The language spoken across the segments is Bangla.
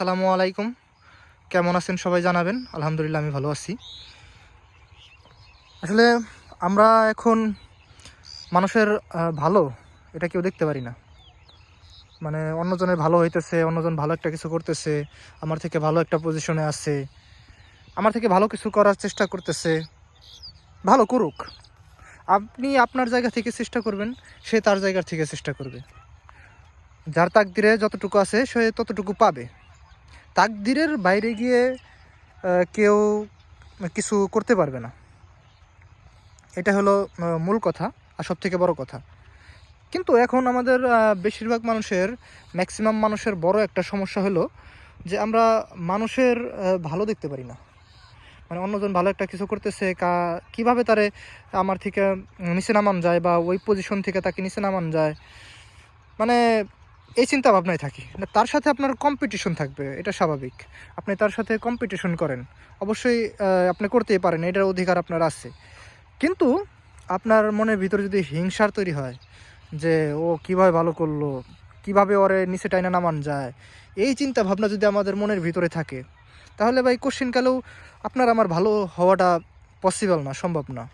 আসসালামু আলাইকুম। কেমন আছেন সবাই জানাবেন? আলহামদুলিল্লাহ আমি ভালো আছি। আসলে আমরা এখন মানুষের ভালো, এটা কেউ দেখতে পারি না। মানে অন্যজনের ভালো হইতেছে, অন্যজন ভালো একটা কিছু করতেছে, আমার থেকে ভালো একটা পজিশনে আছে, আমার থেকে ভালো কিছু করার চেষ্টা করতেছে, ভালো করুক। আপনি আপনার জায়গা থেকে চেষ্টা করবেন, সে তার জায়গা থেকে চেষ্টা করবে। যার তাকদিরে যতটুকু আছে, সে ততটুকু পাবে। তাকদিরের বাইরে গিয়ে কেউ কিছু করতে পারবে না। এটা হলো মূল কথা আর সব থেকে বড় কথা। কিন্তু এখন আমাদের বেশিরভাগ মানুষের ম্যাক্সিমাম মানুষের বড় একটা সমস্যা হলো যে আমরা মানুষের ভালো দেখতে পারি না। মানে অন্যজন ভালো একটা কিছু করতেছে, কা, কীভাবে তারে আমার থেকে নিচে নামান যায় বা ওই পজিশন থেকে তাকে নিচে নামান যায়। মানে এই চিন্তা ভাবনায় থাকি তার সাথে আপনার কম্পিটিশন থাকবে, এটা স্বাভাবিক। আপনি তার সাথে কম্পিটিশন করেন। অবশ্যই আপনি করতেই পারেন, এটার অধিকার আপনার আছে। কিন্তু আপনার মনের ভিতরে যদি হিংসার তৈরি হয়, যে ও কীভাবে ভালো করল, কীভাবে ওরে নিচে টাইনা নামান যায়, এই চিন্তা ভাবনা যদি আমাদের মনের ভিতরে থাকে, তাহলে ভাই কোশ্চিনকালেও আপনার আমার ভালো হওয়াটা পসিবল না, সম্ভব না।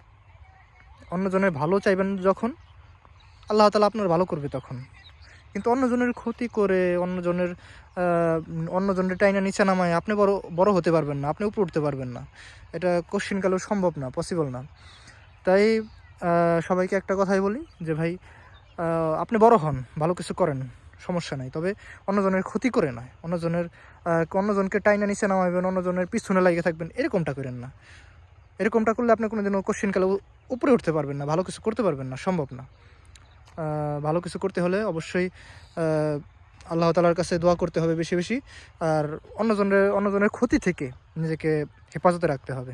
অন্যজনের ভালো চাইবেন যখন, আল্লাহ তালা আপনার ভালো করবে তখন। কিন্তু অন্যজনের ক্ষতি করে, অন্যজনের অন্যজনের টাইনা নিচে নামায়, আপনি বড় বড় হতে পারবেন না, আপনি উপরে উঠতে পারবেন না। এটা কোশ্চিনকালেও সম্ভব না পসিবল না। তাই সবাইকে একটা কথাই বলি যে ভাই আপনি বড় হন, ভালো কিছু করেন, সমস্যা নাই। তবে অন্যজনের ক্ষতি করে নয় অন্যজনের অন্যজনকে টাইনা নিচে নামাবেন অন্যজনের পিছনে লাগিয়ে থাকবেন, এরকমটা করেন না। এরকমটা করলে আপনি কোনোদিনও কোশ্চিনকালে উপরে উঠতে পারবেন না, ভালো কিছু করতে পারবেন না, সম্ভব না। ভালো কিছু করতে হলে অবশ্যই আল্লাহ তালার কাছে দোয়া করতে হবে বেশি বেশি। আর অন্যজনের অন্যজনের ক্ষতি থেকে নিজেকে হেফাজতে রাখতে হবে।